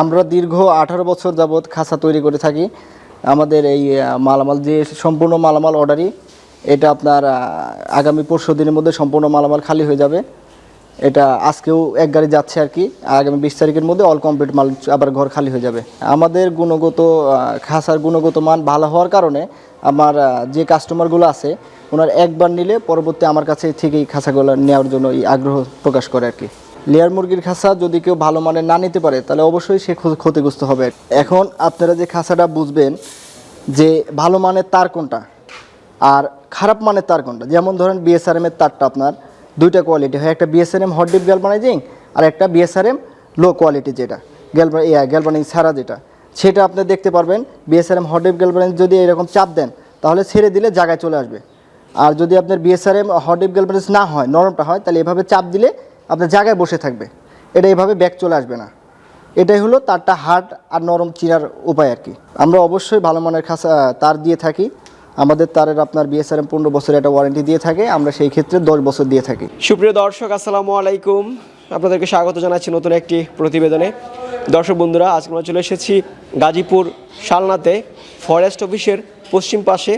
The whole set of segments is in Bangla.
আমরা দীর্ঘ আঠারো বছর যাবৎ খাঁচা তৈরি করে থাকি। আমাদের এই মালামাল, যে সম্পূর্ণ মালামাল অর্ডারই এটা আপনার আগামী পরশু দিনের মধ্যে সম্পূর্ণ মালামাল খালি হয়ে যাবে। এটা আজকেও এক গাড়ি যাচ্ছে আর কি। আগামী বিশ তারিখের মধ্যে অল কমপ্লিট মাল আবার ঘর খালি হয়ে যাবে। আমাদের গুণগত খাসার গুণগত মান ভালো হওয়ার কারণে আমার যে কাস্টমারগুলো আছে, ওনার একবার নিলে পরবর্তী আমার কাছে থেকেই খাসাগুলো নেওয়ার জন্য আগ্রহ প্রকাশ করে আর কি। লেয়ার মুরগির খাসা যদি কেউ ভালো মানের না নিতে পারে, তাহলে অবশ্যই সে ক্ষতিগ্রস্ত হবে। এখন আপনারা যে খাসাটা বুঝবেন যে ভালো মানের তার কোনটা আর খারাপ মানের তার কোনটা, যেমন ধরেন বিএসআরএম এর তারটা আপনার দুইটা কোয়ালিটি হয়, একটা বিএসআরএম হট ডিপ গ্যালভানাইজিং আর একটা বিএসআরএম লো কোয়ালিটি যেটা গ্যালভা গ্যালভানিং ছাড়া যেটা। সেটা আপনি দেখতে পারবেন বিএসআরএম হট ডিপ যদি এরকম চাপ দেন, তাহলে ছেড়ে দিলে জায়গায় চলে আসবে। আর যদি আপনার বিএসআরএম হট ডিপ না হয়, নরমটা হয়, তাহলে এভাবে চাপ দিলে আপনার জায়গায় বসে থাকবে। এটা এভাবে ব্যাক চলে আসবে না। এটাই হলো তারটা হার্ড আর নরম চিনার উপায় আর কি। আমরা অবশ্যই ভালো মানের খাসা তার দিয়ে থাকি। আমাদের তারের আপনার বিএসআরএম পনেরো বছরের একটা ওয়ারেন্টি দিয়ে থাকে। আমরা সেই ক্ষেত্রে দশ বছর দিয়ে থাকি। সুপ্রিয় দর্শক, আসসালামু আলাইকুম। আপনাদেরকে স্বাগত জানাচ্ছি নতুন একটি প্রতিবেদনে। দর্শক বন্ধুরা, আজকে আমরা চলে এসেছি গাজীপুর শালনাতে ফরেস্ট অফিসের পশ্চিম পাশে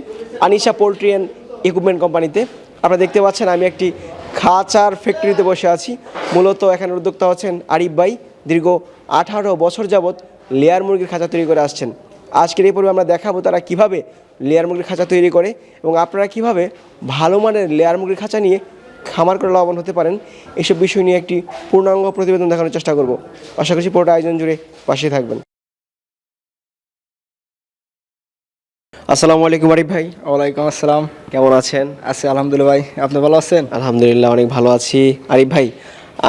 আনিশা পোলট্রি অ্যান্ড ইকুইপমেন্ট কোম্পানিতে আপনারা দেখতে পাচ্ছেন, আমি একটি খাঁচার ফ্যাক্টরিতে বসে আছি। মূলত এখানে উদ্যোক্তা হচ্ছেন আরিফ ভাই। দীর্ঘ আঠারো বছর যাবৎ লেয়ার মুরগির খাঁচা তৈরি করে আসছেন। আজকের এই পর্বে আমরা দেখাবো তারা কীভাবে লেয়ার মুরগির খাঁচা তৈরি করে এবং আপনারা কীভাবে ভালো মানের লেয়ার মুরগির খাঁচা নিয়ে খামার করে লাভবান হতে পারেন। এইসব বিষয় নিয়ে একটি পূর্ণাঙ্গ প্রতিবেদন দেখানোর চেষ্টা করব। আশা করছি পুরোটা আয়োজন জুড়ে পাশে থাকবেন। আসসালামু আলাইকুম আরিফ ভাই। ওয়ালাইকুম আসসালাম। কেমন আছেন? আছি আলহামদুলিল্লাহ ভাই আপনি ভালো আছেন? আলহামদুলিল্লাহ অনেক ভালো আছি। আরিফ ভাই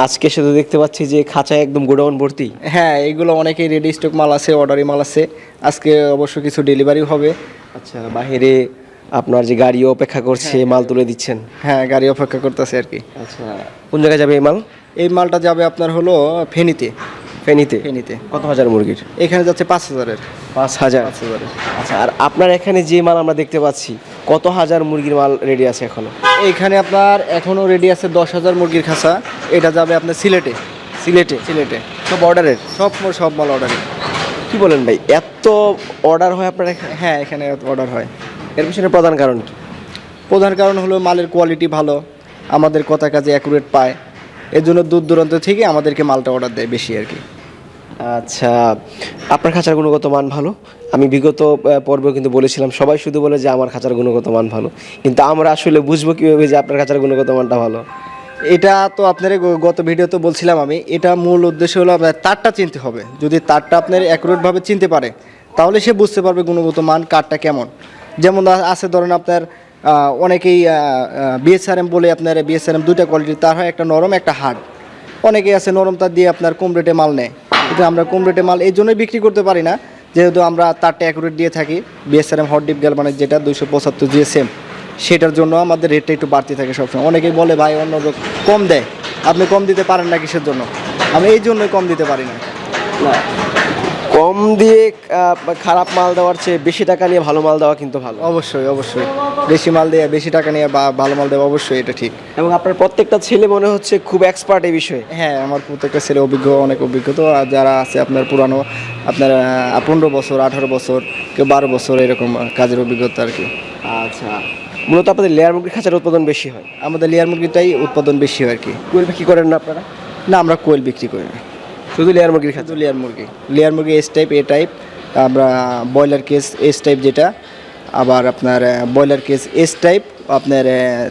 আজকে শুধু দেখতে পাচ্ছি যে খাঁচায় একদম গোডাউন ভর্তি। হ্যাঁ এইগুলো অনেকেই রেডি স্টক মাল আছে অর্ডারি মাল আছে। আজকে অবশ্য কিছু ডেলিভারি হবে। আচ্ছা বাহিরে আপনার যে গাড়িও অপেক্ষা করছে মাল তুলে দিচ্ছেন। হ্যাঁ গাড়ি অপেক্ষা করতেছে আর কি। আচ্ছা কোন জায়গায় যাবে এই মাল? এই মালটা যাবে আপনার হলো ফেনীতে। ফেনীতে? ফেনীতে। কত হাজার মুরগির? এখানে যাচ্ছে পাঁচ হাজারের। পাঁচ হাজার? পাঁচ হাজারের। আচ্ছা আর আপনার এখানে যে মাল আমরা দেখতে পাচ্ছি কত হাজার মুরগির মাল রেডি আছে এখনও? এইখানে আপনার এখনও রেডি আছে দশ হাজার মুরগির খাঁচা। এটা যাবে আপনার সিলেটে। সিলেটে? সিলেটে। সব অর্ডারের সব সব মাল অর্ডারে কি বলেন ভাই এত অর্ডার হয় আপনার এখানে? হ্যাঁ এখানে অর্ডার হয়। এর পিছনে প্রধান কারণ কি? প্রধান কারণ হলো মালের কোয়ালিটি ভালো আমাদের কথা কাজে অ্যাকুরেট পায়। এর জন্য দূর দূরান্ত থেকে আমাদেরকে মালটা অর্ডার দেয় বেশি আর কি। আচ্ছা আপনার খাঁচার গুণগত মান ভালো? আমি বিগত পর্বে কিন্তু বলেছিলাম, সবাই শুধু বলে যে আমার খাঁচার গুণগত মান ভালো। কিন্তু আমরা আসলে বুঝব কীভাবে যে আপনার খাঁচার গুণগত মানটা ভালো। এটা তো আপনার গত ভিডিওতে বলছিলাম আমি, এটা মূল উদ্দেশ্য হলো আপনার তারটা চিনতে হবে। যদি তারটা আপনার অ্যাকুরেটভাবে চিনতে পারে, তাহলে সে বুঝতে পারবে গুণগত মান, কারটা কেমন। যেমন আছে ধরেন আপনার অনেকেই বিএসআরএম বলে আপনার বিএসআরএম দুইটা কোয়ালিটির তার হয় একটা নরম, একটা হার্ড অনেকেই আছে নরম তার দিয়ে আপনার কম রেটে মাল নেয়। কিন্তু আমরা কম রেটে মাল এই জন্যই বিক্রি করতে পারি না। যেহেতু আমরা তারটা অ্যাকুরেট দিয়ে থাকি। বিএসআরএম হট ডিপ মানে যেটা দুইশো পঁচাত্তর জিএসএম সেটার জন্য আমাদের রেটটা একটু বাড়তি থাকে সবসময়। অনেকেই বলে, ভাই, অন্য কম দেয়। আপনি কম দিতে পারেন না কিসের জন্য? আমি এই জন্যই কম দিতে পারি না। কম দিয়ে খারাপ মাল দেওয়ার চেয়ে বেশি টাকা নিয়ে ভালো মাল দেওয়া কিন্তু ভালো। অবশ্যই অবশ্যই। বেশি মাল দেয় বেশি টাকা নিয়ে বা ভালো মাল দেওয়া অবশ্যই এটা ঠিক। এবং আপনার প্রত্যেকটা ছেলে মনে হচ্ছে খুব এক্সপার্ট এই বিষয়ে। হ্যাঁ আমার প্রত্যেকটা ছেলে অভিজ্ঞ অনেক অভিজ্ঞ। তো আর যারা আছে আপনার পুরানো আপনার পনেরো বছর আঠারো বছর কেউ বারো বছর এরকম কাজের অভিজ্ঞতা আর কি। আচ্ছা। মূলত আপনাদের লেয়ার মুরগির খাঁচার উৎপাদন বেশি হয়। আমাদের লেয়ার মুরগিটাই উৎপাদন বেশি হয় আর কি। কোয়েল বিক্রি করেন না আপনারা? না আমরা কোয়েল বিক্রি করি না। শুধু লেয়ার মুরগির খাঁচা শুধু লেয়ার মুরগি। লেয়ার মুরগি এস টাইপ এ টাইপ আমরা ব্রয়লার কেস এস টাইপ যেটা আবার আপনার ব্রয়লার কেস এস টাইপ আপনার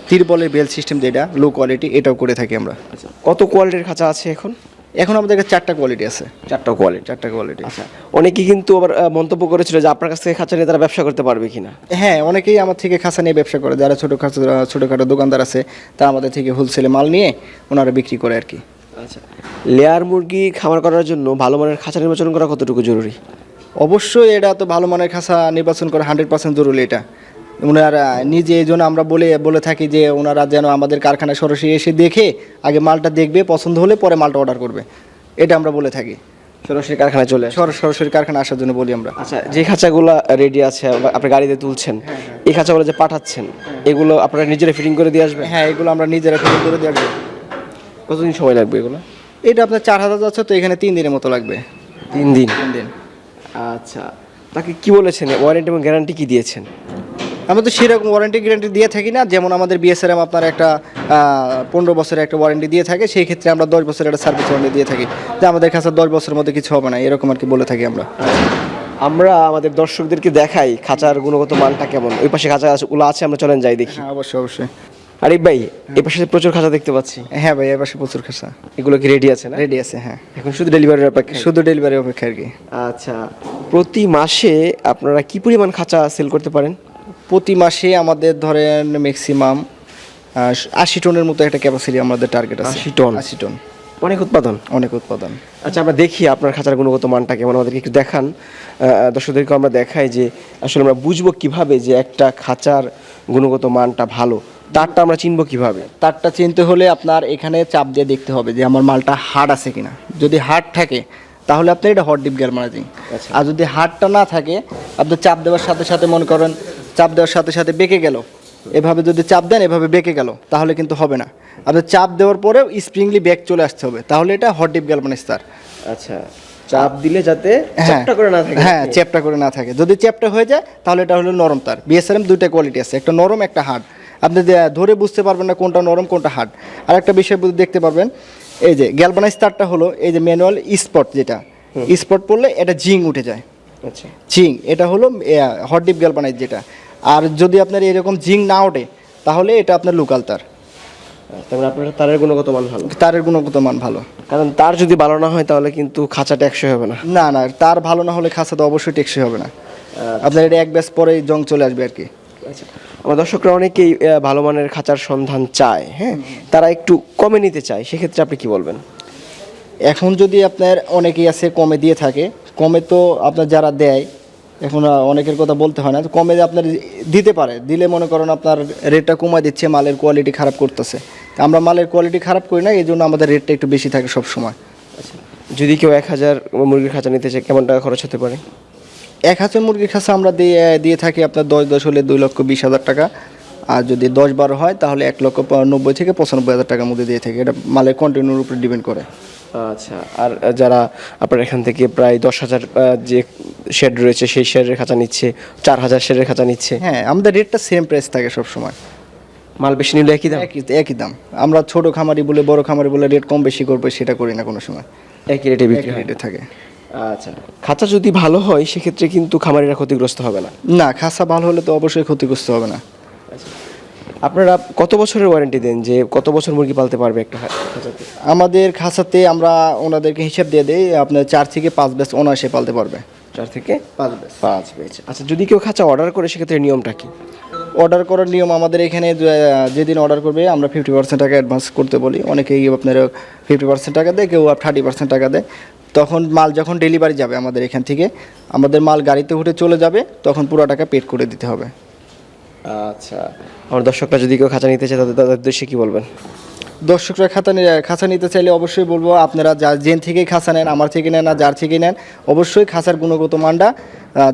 তিরবলের বেল সিস্টেম যেটা লো কোয়ালিটি এটাও করে থাকি আমরা। আচ্ছা কত কোয়ালিটির খাঁচা আছে এখন? এখন আমাদের কাছে চারটা কোয়ালিটি আছে। চারটা কোয়ালিটি চারটা কোয়ালিটি আচ্ছা অনেকে কিন্তু আবার মন্তব্য করেছিল যে আপনার কাছ থেকে খাঁচা নিয়ে তারা ব্যবসা করতে পারবে কিনা। হ্যাঁ অনেকেই আমার থেকে খাঁচা নিয়ে ব্যবসা করে। যারা ছোটো খাটো ছোটোখাটো দোকানদার আছে তারা আমাদের থেকে হোলসেলে মাল নিয়ে ওনারা বিক্রি করে আর কি। আচ্ছা। লেয়ার মুরগি খামার করার জন্য ভালো মানের খাঁচা নির্বাচন করা কতটুকু জরুরি? অবশ্যই এটা তো ভালো মানের খাঁচা নির্বাচন করা হান্ড্রেড পার্সেন্ট জরুরি এটা। ওনারা নিজে এই জন্য আমরা বলে বলে থাকি যে ওনারা যেন আমাদের কারখানায় সরাসরি এসে দেখে আগে মালটা দেখবে পছন্দ হলে পরে মালটা অর্ডার করবে। এটা আমরা বলে থাকি। সরাসরি কারখানায় চলে সরাসরি কারখানা আসার জন্য বলি আমরা। আচ্ছা যে খাঁচাগুলো রেডি আছে আপনি গাড়িতে তুলছেন এই খাঁচাগুলো যে পাঠাচ্ছেন এগুলো আপনারা নিজেরা ফিটিং করে দিয়ে আসবেন? হ্যাঁ এগুলো আমরা নিজেরা ফিটিং করে দিয়ে আসব। কতদিন সময় লাগবে এগুলো? এটা আপনার চার হাজার যাচ্ছে তো এখানে তিন দিনের মতো লাগবে। তিন দিন? তিন দিন। আচ্ছা। তাকে কি বলেছেন? ওয়ারেন্টি এবং গ্যারান্টি কি দিয়েছেন? আমরা তো সেরকম ওয়ারেন্টি গ্যারান্টি দিয়ে থাকি না। যেমন আমাদের বিএসআরএম আপনার একটা পনেরো বছরের একটা ওয়ারেন্টি দিয়ে থাকে সেই ক্ষেত্রে আমরা দশ বছরের একটা সার্ভিস ওয়ারেন্টি দিয়ে থাকি। যে আমাদের কাছে দশ বছরের মধ্যে কিছু হবে না এরকম আর কি বলে থাকি আমরা। আমরা আমাদের দর্শকদেরকে দেখাই খাঁচার গুণগত মানটা কেমন। ওই পাশে খাঁচা আছে ওলা আছে আমরা চলেন যাই দেখি। হ্যাঁ অবশ্যই অবশ্যই। আরিফ ভাই এই পাশে প্রচুর খাঁচা দেখতে পাচ্ছি। হ্যাঁ ভাই এবার প্রচুর খাসা এগুলো কি রেডি আছে না? রেডি আছে হ্যাঁ। এখন শুধু ডেলিভারির অপেক্ষা শুধু ডেলিভারি অপেক্ষা আর কি। আচ্ছা প্রতি মাসে আপনারা কি পরিমাণ খাঁচা সেল করতে পারেন? প্রতি মাসে আমাদের ধরেন ম্যাক্সিমাম আশি টনের মতো একটা ক্যাপাসিটি আমাদের টার্গেট আছে। 80 টন? আশি টন অনেক উৎপাদন? অনেক উৎপাদন। আচ্ছা আমরা দেখি আপনার খাঁচার গুণগত মানটা কেমন আমাদেরকে একটু দেখান। দর্শকদেরকে আমরা দেখাই যে আসলে আমরা বুঝব কীভাবে যে একটা খাঁচার গুণগত মানটা ভালো। তারটা আমরা চিনবো কীভাবে? তারটা চিনতে হলে আপনার এখানে চাপ দিয়ে দেখতে হবে যে আমার মালটা হার্ড আছে কিনা। যদি হার্ড থাকে তাহলে আপনার এটা হট ডিপ আচ্ছা। আর যদি হার্ডটা না থাকে আপনি চাপ দেওয়ার সাথে সাথে মনে করেন চাপ দেওয়ার সাথে সাথে বেঁকে গেল। এভাবে যদি চাপ দেন এভাবে বেঁকে গেল তাহলে কিন্তু হবে না। আপনি চাপ দেওয়ার পরেও স্প্রিংলি ব্যাক চলে আসতে হবে তাহলে এটা হট ডিপ তার আচ্ছা চাপ দিলে যাতে হ্যাঁ। চ্যাপটা করে না থাকে। হ্যাঁ চ্যাপটা করে না থাকে। যদি চ্যাপটা হয়ে যায় তাহলে এটা হলো নরম তার। বিএসআরএম দুইটা কোয়ালিটি আছে একটা নরম একটা হার্ড আপনি ধরে বুঝতে পারবেন না কোনটা নরম কোনটা হার্ড আর একটা বিষয় দেখতে পারবেন এই যে গ্যালভানাইজ তারটা হলো এই যে ম্যানুয়াল স্পট যেটা। স্পট পড়লে এটা জিং উঠে যায়। আচ্ছা। জিং এটা হলো হট ডিপ গ্যালভানাইজ যেটা। আর যদি আপনার এরকম জিং না ওঠে তাহলে এটা আপনার লোকাল তার। তারপরে আপনার তারের গুণগত মান ভালো। তারের গুণগত মান ভালো। কারণ তার যদি ভালো না হয় তাহলে কিন্তু খাঁচা টেকসই হবে না। না না তার ভালো না হলে খাসা তো অবশ্যই টেকসই হবে না। আপনার এটা এক ব্যাস পরে জং চলে আসবে আর কি। আচ্ছা। আমার দর্শকরা অনেকেই ভালো মানের খাঁচার সন্ধান চায় হ্যাঁ? তারা একটু কমে নিতে চায় সেক্ষেত্রে আপনি কি বলবেন? এখন যদি আপনার অনেকেই আছে কমে দিয়ে থাকে কমে তো আপনার যারা দেয় এখন অনেকের কথা বলতে হয় না কমে আপনার দিতে পারে। দিলে মনে করেন আপনার রেটটা কমায় দিচ্ছে মালের কোয়ালিটি খারাপ করতেছে। আমরা মালের কোয়ালিটি খারাপ করি না এই জন্য আমাদের রেটটা একটু বেশি থাকে সব সময় আচ্ছা। যদি কেউ এক হাজার মুরগির খাঁচা নিতে চায় কেমন টাকা খরচ হতে পারে? এক হাজার মুরগির খাসা আমরা দিয়ে দিয়ে থাকি আপনার দশ দশ হলে দুই লক্ষ বিশ হাজার টাকা। আর যদি দশ বারো হয় তাহলে এক লক্ষ নব্বই থেকে পঁচানব্বই হাজার টাকার মধ্যে দিয়ে থাকি। এটা মালের কন্টিনিউর উপরে ডিপেন্ড করে। আচ্ছা আর যারা আপনার এখান থেকে প্রায় দশ হাজার যে শেড রয়েছে সেই শেডের খাঁচা নিচ্ছে চার হাজার শেডের খাঁচা নিচ্ছে। হ্যাঁ আমাদের রেটটা সেম প্রাইস থাকে সব সময় মাল বেশি নিলে একই দাম? একই দাম। আমরা ছোট খামারি বলে বড় খামারি বলে রেট কম বেশি করব সেটা করি না কোনো সময়। একই রেটে বিক্রি রেটে থাকে। আচ্ছা খাঁচা যদি ভালো হয় সেক্ষেত্রে কিন্তু খামারিরা ক্ষতিগ্রস্ত হবে না? না খাসা ভালো হলে তো অবশ্যই ক্ষতিগ্রস্ত হবে না। আপনারা কত বছরের ওয়ারেন্টি দেন যে কত বছর মুরগি পালতে পারবে একটা খাঁচাতে? আমাদের খাসাতে আমরা ওনাদেরকে হিসাব দিয়ে দিই আপনার চার থেকে পাঁচ ব্যাস অনায়াসে পালতে পারবে। চার থেকে পাঁচ ব্যাস পাঁচ বেচ আচ্ছা যদি কেউ খাঁচা অর্ডার করে সেক্ষেত্রে নিয়মটা কি? অর্ডার করার নিয়ম আমাদের এখানে যেদিন অর্ডার করবে আমরা ফিফটি পার্সেন্ট টাকা অ্যাডভান্স করতে বলি। অনেকেই আপনার ফিফটি পার্সেন্ট টাকা দেয় কেউ থার্টি পার্সেন্ট টাকা দেয়। তখন মাল যখন ডেলিভারি যাবে আমাদের এখান থেকে, আমাদের মাল গাড়িতে উঠে চলে যাবে, তখন পুরো টাকা পেড করে দিতে হবে। আচ্ছা। আমার দর্শকরা যদি কেউ খাঁচা নিতে চায়, তাদের তাদের উদ্দেশ্যে কী বলবেন? দর্শকরা খাতা নি- খাঁচা নিতে চাইলে অবশ্যই বলব আপনারা যা জেন থেকেই খাঁচা নেন আমার থেকে নেন আর যার থেকে নেন অবশ্যই খাঁচার গুণগত মানটা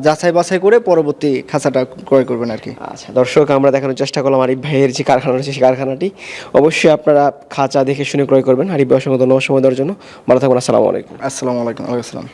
যাচাই বাছাই করে পরবর্তী খাঁচাটা ক্রয় করবেন আর কি। আচ্ছা দর্শক আমরা দেখানোর চেষ্টা করলাম আরিফ ভাইয়ের যে কারখানা রয়েছে সেই কারখানাটি। অবশ্যই আপনারা খাঁচা দেখে শুনে ক্রয় করবেন। আরিফ ভাই অসংখ্য ধন্যবাদ সময় দেওয়ার জন্য। ভালো থাকবেন আসসালামু আলাইকুম। আসসালামু আলাইকুম আসসালাম।